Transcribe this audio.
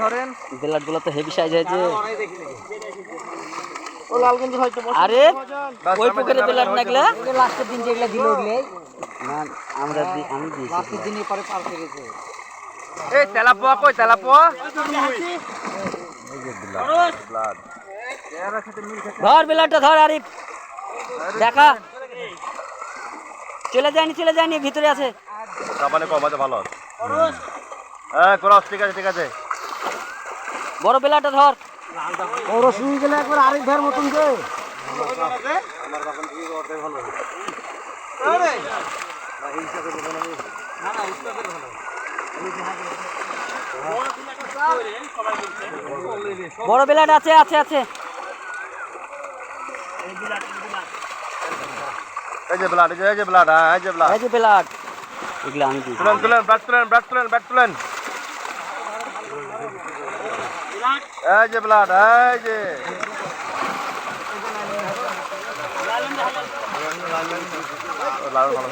ধরেনগুলো তো heavy size হয়েছে ও লালগঞ্জ হয়তো আরে ওই পুকুরে বেলাট না লাস্টের দিন যেগুলো দিল ওগুলো না আমরা আমি দিয়েছি। লাস্টের দিনই পরে পার করেছে এই তেলাপোয়া কই তেলাপোয়া? ধর বেলাটটা ধর আরিফ। দেখা। চলে যায়নি চলে যায়নি ভিতরে আছে। তারপরে আছে। ভালো হ্যাঁ ক্রস ঠিক আছে ঠিক আছে। বড় বেলাটা ধর। গেলে একবার আরেক ভাইয়ের মতন যে। বড় বেলাট আছে আছে আছে। এই যে ব্লাড এই যে ব্লাড হ্যাঁ এই যে ব্লাড এই যে বেলাট। এগুলো আমি তুলেন তুলেন ব্যাট তুলেন ব্যাট তুলেন ব্যাট তুলেন। এই যে ব্লাড এই যে। লাল ভালো